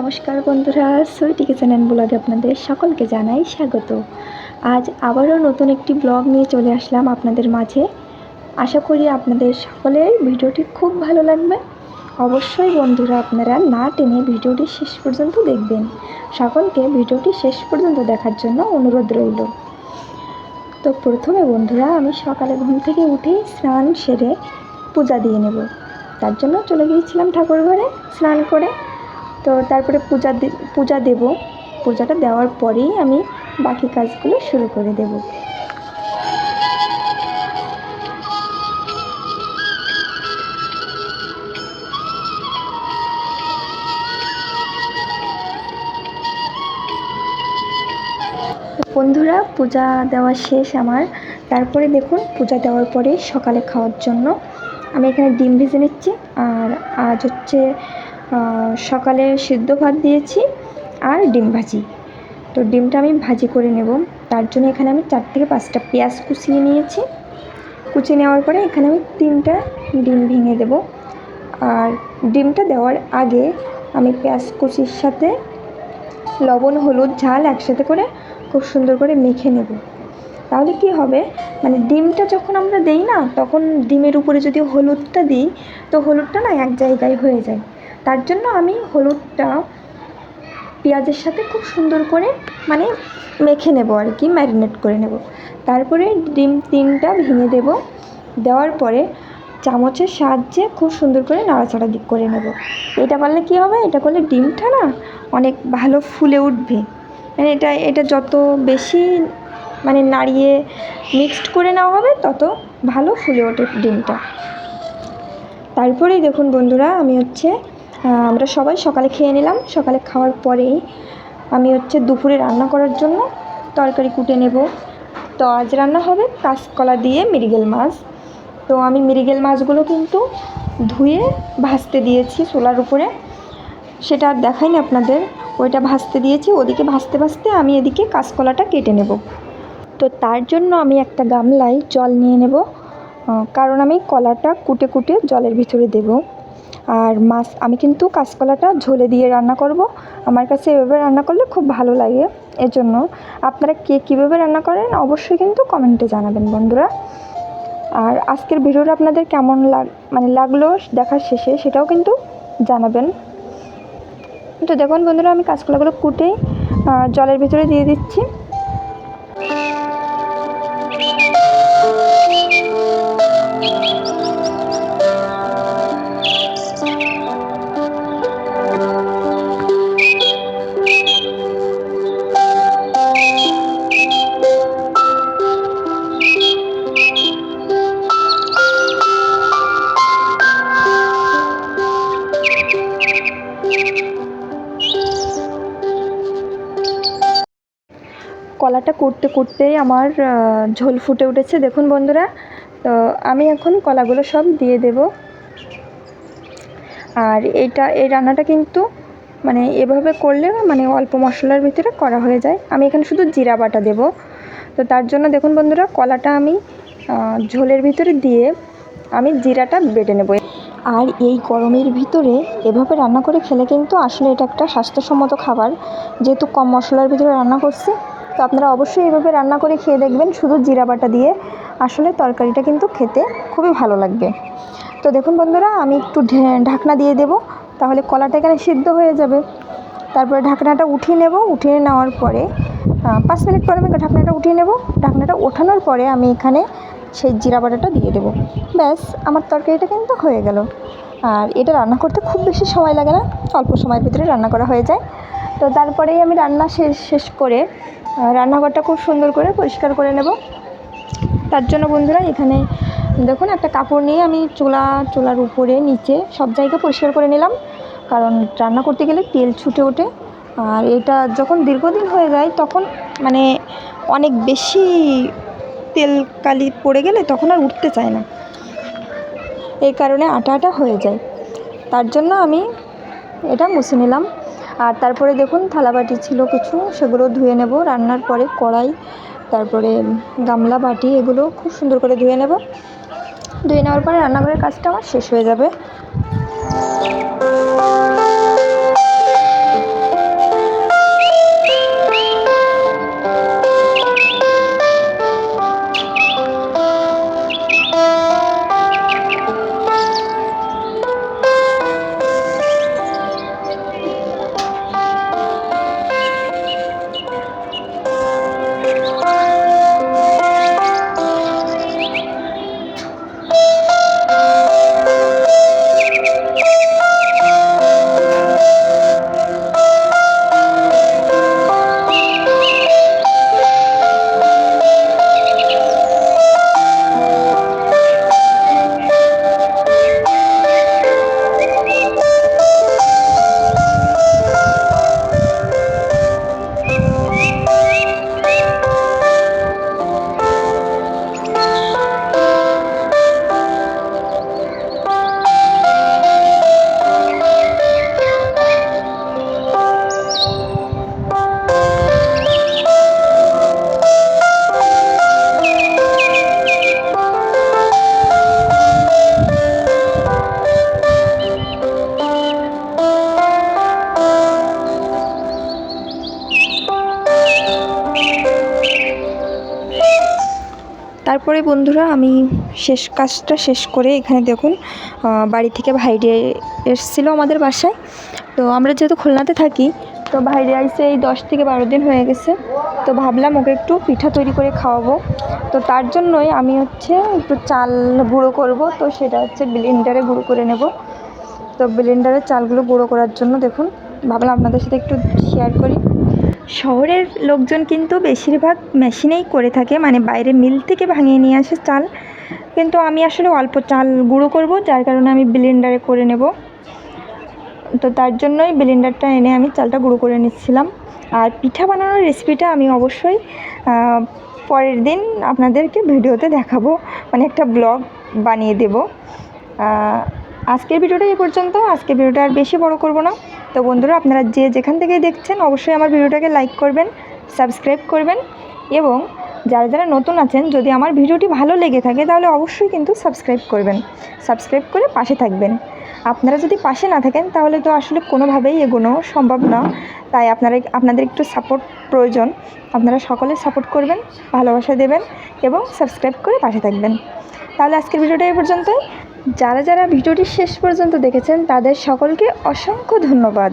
নমস্কার বন্ধুরা সুইটি কিচেন ব্লগে আপনাদের সকলকে জানাই স্বাগত। আজ আবারও নতুন একটি ব্লগ নিয়ে চলে আসলাম আপনাদের মাঝে। আশা করি আপনাদের সকলের ভিডিওটি খুব ভালো লাগবে। অবশ্যই বন্ধুরা, আপনারা না টেনে ভিডিওটি শেষ পর্যন্ত দেখবেন। সকলকে ভিডিওটি শেষ পর্যন্ত দেখার জন্য অনুরোধ রইল। তো প্রথমে বন্ধুরা, আমি সকালে ঘুম থেকে উঠেই স্নান সেরে পূজা দিয়ে নেব। তার জন্য চলে গিয়েছিলাম ঠাকুর ঘরে স্নান করে। তো তারপরে পূজা পূজা দেব। পূজাটা দেওয়ার পরেই আমি বাকি কাজগুলো শুরু করে দেব। বন্ধুরা, পূজা দেওয়া শেষ আমার। তারপরে দেখুন, পূজা দেওয়ার পরে সকালে খাওয়ার জন্য আমি এখানে ডিম ভেজে নিচ্ছি। আর আজ হচ্ছে সকালে সিদ্ধ ভাত দিয়েছি আর ডিম ভাজি। তো ডিমটা আমি ভাজি করে নেব। তার জন্য এখানে আমি চার থেকে পাঁচটা পেঁয়াজ কুচিয়ে নিয়েছি। কুচিয়ে নেওয়ার পরে এখানে আমি তিনটা ডিম ভেঙে দেব। আর ডিমটা দেওয়ার আগে আমি পেঁয়াজ কুচির সাথে লবণ, হলুদ, ঝাল একসাথে করে খুব সুন্দর করে মেখে নেব। তাহলে কি হবে? মানে ডিমটা যখন আমরা দেই না, তখন ডিমের উপরে যদি হলুদটা দিই, তো হলুদটা না এক জায়গায় হয়ে যায়। তার জন্য আমি হলুদটা পেঁয়াজের সাথে খুব সুন্দর করে মানে মেখে নেব আর কি, ম্যারিনেট করে নেব। তারপরে ডিম তিনটা ভেঙে দেব। দেওয়ার পরে চামচের সাহায্যে খুব সুন্দর করে নাড়াচাড়া দি- করে নেব। এটা করলে কী হবে? এটা করলে ডিমটা না অনেক ভালো ফুলে উঠবে। মানে এটা এটা যত বেশি মানে নাড়িয়ে মিক্সড করে নেওয়া হবে, তত ভালো ফুলে ওঠে ডিমটা। তারপরেই দেখুন বন্ধুরা, আমি হচ্ছে আমরা সবাই সকালে খেয়ে নিলাম। সকালে খাওয়ার পরেই আমি হচ্ছে দুপুরে রান্না করার জন্য তরকারি কুটে নেব। তো আজ রান্না হবে কাঁচকলা দিয়ে মৃগেল মাছ। তো আমি মৃগেল মাছগুলো কিন্তু ধুয়ে ভাজতে দিয়েছি চুলার উপরে। সেটা আর দেখাইনি আপনাদের। ওইটা ভাজতে দিয়েছি, ওদিকে ভাজতে ভাজতে আমি এদিকে কাঁচকলাটা কেটে নেব। তো তার জন্য আমি একটা গামলায় জল নিয়ে নেব কারণ আমি কলাটা কুটে কুটে জলের ভিতরে দেব। আর মাছ, আমি কিন্তু কাঁচকলাটা ঝোলে দিয়ে রান্না করব। আমার কাছে এভাবে রান্না করলে খুব ভালো লাগে। এজন্য আপনারা কে কীভাবে রান্না করেন অবশ্যই কিন্তু কমেন্টে জানাবেন বন্ধুরা। আর আজকের ভিডিওটা আপনাদের কেমন লাগ মানে লাগল দেখার শেষে সেটাও কিন্তু জানাবেন। তো দেখুন বন্ধুরা, আমি কাঁচকলাগুলো কুটে জলের ভিতরে দিয়ে দিচ্ছি। কলাটা করতে করতেই আমার ঝোল ফুটে উঠেছে। দেখুন বন্ধুরা, তো আমি এখন কলাগুলো সব দিয়ে দেব। আর এটা, এই রান্নাটা কিন্তু মানে এভাবে করলে মানে অল্প মশলার ভিতরে করা হয়ে যায়। আমি এখানে শুধু জিরা বাটা দেব। তো তার জন্য দেখুন বন্ধুরা, কলাটা আমি ঝোলের ভিতরে দিয়ে আমি জিরাটা বেটে নেব। আর এই গরমের ভিতরে এভাবে রান্না করে খেলে কিন্তু আসলে এটা একটা স্বাস্থ্যসম্মত খাবার। যেহেতু কম মশলার ভিতরে রান্না করছি তো আপনারা অবশ্যই এভাবে রান্না করে খেয়ে দেখবেন শুধু জিরা বাটা দিয়ে। আসলে তরকারিটা কিন্তু খেতে খুবই ভালো লাগবে। তো দেখুন বন্ধুরা, আমি একটু ঢাকনা দিয়ে দেব, তাহলে কলাটা এখানে সিদ্ধ হয়ে যাবে। তারপরে ঢাকনাটা উঠিয়ে নেব, উঠিয়ে নেওয়ার পরে পাঁচ মিনিট পরে আমি ঢাকনাটা উঠিয়ে নেব। ঢাকনাটা ওঠানোর পরে আমি এখানে সেই জিরা বাটাটা দিয়ে দেবো। ব্যাস, আমার তরকারিটা কিন্তু হয়ে গেল। আর এটা রান্না করতে খুব বেশি সময় লাগে না, অল্প সময়ের ভিতরে রান্না করা হয়ে যায়। তো তারপরেই আমি রান্না শেষ শেষ করে রান্নাঘরটা খুব সুন্দর করে পরিষ্কার করে নেব। তার জন্য বন্ধুরা এখানে দেখুন একটা কাপড় নিয়ে আমি চুলা, চুলার উপরে, নিচে সব জায়গা পরিষ্কার করে নিলাম। কারণ রান্না করতে গেলে তেল ছুটে ওঠে। আর এটা যখন দীর্ঘদিন হয়ে যায়, তখন মানে অনেক বেশি তেল কালি পড়ে গেলে তখন আর উঠতে চায় না। এই কারণে আটা আটা হয়ে যায়। তার জন্য আমি এটা মুছে নিলাম। আর তারপরে দেখুন, থালাবাটি ছিল কিছু, সেগুলো ধুয়ে নেব। রান্নার পরে কড়াই, তারপরে গামলা, বাটি, এগুলো খুব সুন্দর করে ধুয়ে নেব। ধুয়ে নেওয়ার পরে রান্নাঘরের কাজটা আমার শেষ হয়ে যাবে। তারপরে বন্ধুরা আমি শেষ কাজটা শেষ করে এখানে দেখুন বাড়ি থেকে ভাইরে এসেছিল আমাদের বাসায়। তো আমরা যেহেতু খুলনাতে থাকি, তো ভাইরে আইসে এই দশ থেকে বারো দিন হয়ে গেছে। তো ভাবলাম ওকে একটু পিঠা তৈরি করে খাওয়াবো। তো তার জন্যই আমি হচ্ছে একটু চাল গুঁড়ো করব। তো সেটা হচ্ছে ব্লেন্ডারে গুঁড়ো করে নেব। তো ব্লেন্ডারে চালগুলো গুঁড়ো করার জন্য দেখুন, ভাবলাম আপনাদের সাথে একটু শেয়ার করি। শহরের লোকজন কিন্তু বেশিরভাগ মেশিনেই করে থাকে মানে বাইরে মিল থেকে ভাঙিয়ে নিয়ে আসে চাল। কিন্তু আমি আসলে অল্প চাল গুঁড়ো করব, যার কারণে আমি ব্লেন্ডারে করে নেব। তো তার জন্যই ব্লেন্ডারটা এনে আমি চালটা গুঁড়ো করে নিচ্ছিলাম। আর পিঠা বানানোর রেসিপিটা আমি অবশ্যই পরের দিন আপনাদেরকে ভিডিওতে দেখাবো। মানে একটা ব্লগ বানিয়ে দেব। আজকের ভিডিওটা এই পর্যন্ত। আজকের ভিডিওটা আর বেশি বড় করব না। তো বন্ধুরা, আপনারা যে যেখান থেকে দেখছেন, অবশ্যই আমার ভিডিওটাকে লাইক করবেন সাবস্ক্রাইব করবেন এবং যারা যারা নতুন আছেন, যদি আমার ভিডিওটি ভালো লেগে থাকে, তাহলে অবশ্যই কিন্তু সাবস্ক্রাইব করবেন। সাবস্ক্রাইব করে পাশে থাকবেন। আপনারা যদি পাশে না থাকেন, তাহলে তো আসলে কোনোভাবেই এগোনো সম্ভব না। তাই আপনারা আপনাদের একটু সাপোর্ট প্রয়োজন। আপনারা সকলে সাপোর্ট করবেন, ভালোবাসা দেবেন এবং সাবস্ক্রাইব করে পাশে থাকবেন। তাহলে আজকের ভিডিওটা এই পর্যন্তই। যারা যারা ভিডিওটি শেষ পর্যন্ত দেখেছেন তাদের সকলকে অসংখ্য ধন্যবাদ।